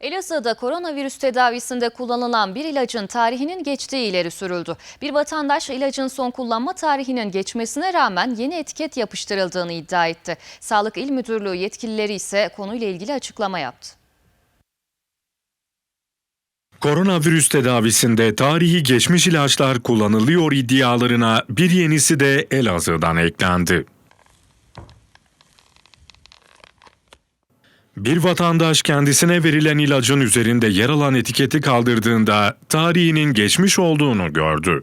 Elazığ'da koronavirüs tedavisinde kullanılan bir ilacın tarihinin geçtiği ileri sürüldü. Bir vatandaş ilacın son kullanma tarihinin geçmesine rağmen yeni etiket yapıştırıldığını iddia etti. Sağlık İl Müdürlüğü yetkilileri ise konuyla ilgili açıklama yaptı. Koronavirüs tedavisinde tarihi geçmiş ilaçlar kullanılıyor iddialarına bir yenisi de Elazığ'dan eklendi. Bir vatandaş kendisine verilen ilacın üzerinde yer alan etiketi kaldırdığında tarihinin geçmiş olduğunu gördü.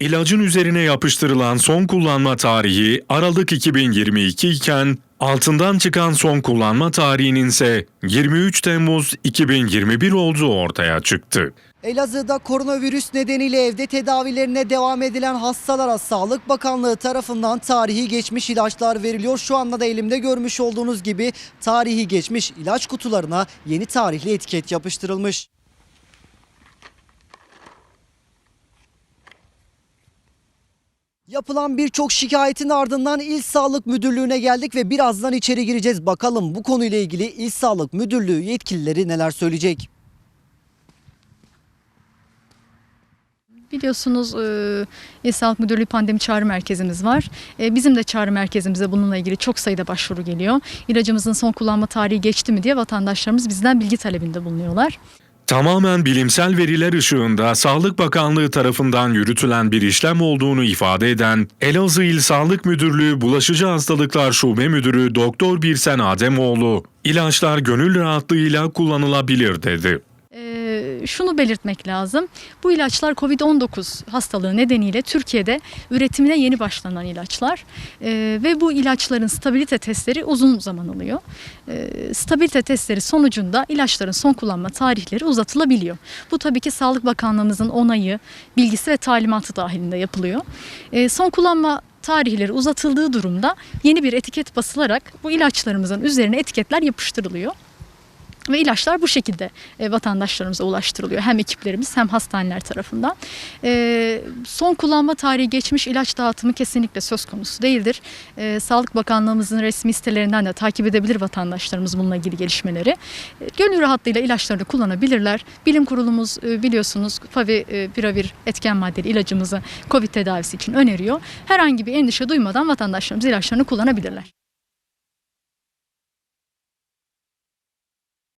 İlacın üzerine yapıştırılan son kullanma tarihi Aralık 2022 iken altından çıkan son kullanma tarihinin ise 23 Temmuz 2021 olduğu ortaya çıktı. Elazığ'da koronavirüs nedeniyle evde tedavilerine devam edilen hastalara Sağlık Bakanlığı tarafından tarihi geçmiş ilaçlar veriliyor. Şu anda da elimde görmüş olduğunuz gibi tarihi geçmiş ilaç kutularına yeni tarihli etiket yapıştırılmış. Yapılan birçok şikayetin ardından İl Sağlık Müdürlüğü'ne geldik ve birazdan içeri gireceğiz. Bakalım bu konuyla ilgili İl Sağlık Müdürlüğü yetkilileri neler söyleyecek? Biliyorsunuz e, İl Sağlık Müdürlüğü Pandemi Çağrı Merkezimiz var. E, Bizim de çağrı merkezimize bununla ilgili çok sayıda başvuru geliyor. İlacımızın son kullanma tarihi geçti mi diye vatandaşlarımız bizden bilgi talebinde bulunuyorlar. Tamamen bilimsel veriler ışığında Sağlık Bakanlığı tarafından yürütülen bir işlem olduğunu ifade eden Elazığ İl Sağlık Müdürlüğü Bulaşıcı Hastalıklar Şube Müdürü Doktor Birsen Ademoğlu, ilaçlar gönül rahatlığıyla kullanılabilir dedi. Şunu belirtmek lazım. Bu ilaçlar COVID-19 hastalığı nedeniyle Türkiye'de üretimine yeni başlanan ilaçlar. E, ve bu ilaçların stabilite testleri uzun zaman alıyor. E, stabilite testleri sonucunda ilaçların son kullanma tarihleri uzatılabiliyor. Bu tabii ki Sağlık Bakanlığımızın onayı, bilgisi ve talimatı dahilinde yapılıyor. E, son kullanma tarihleri uzatıldığı durumda yeni bir etiket basılarak bu ilaçlarımızın üzerine etiketler yapıştırılıyor. Ve ilaçlar bu şekilde e, vatandaşlarımıza ulaştırılıyor. Hem ekiplerimiz hem hastaneler tarafından. E, son kullanma tarihi geçmiş ilaç dağıtımı kesinlikle söz konusu değildir. E, Sağlık Bakanlığımızın resmi sitelerinden de takip edebilir vatandaşlarımız bununla ilgili gelişmeleri. E, gönül rahatlığıyla ilaçlarını kullanabilirler. Bilim kurulumuz e, biliyorsunuz Favi e, etken maddeli ilacımızı COVID tedavisi için öneriyor. Herhangi bir endişe duymadan vatandaşlarımız ilaçlarını kullanabilirler.